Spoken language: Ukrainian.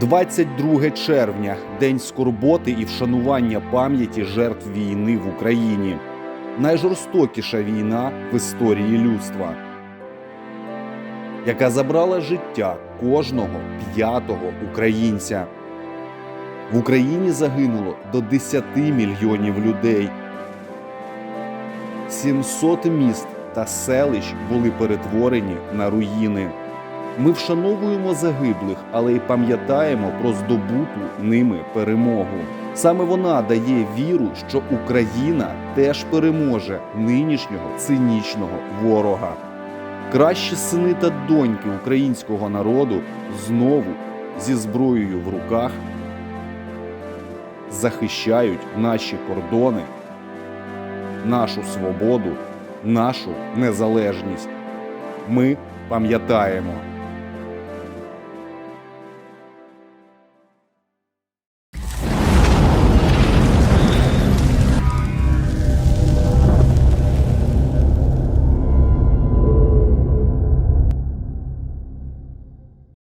22 червня день скорботи і вшанування пам'яті жертв війни в Україні. Найжорстокіша війна в історії людства, яка забрала життя кожного п'ятого українця. В Україні загинуло до 10 мільйонів людей. 700 міст та селищ були перетворені на руїни. Ми вшановуємо загиблих, але й пам'ятаємо про здобуту ними перемогу. Саме вона дає віру, що Україна теж переможе нинішнього цинічного ворога. Кращі сини та доньки українського народу знову зі зброєю в руках захищають наші кордони, нашу свободу, нашу незалежність. Ми пам'ятаємо.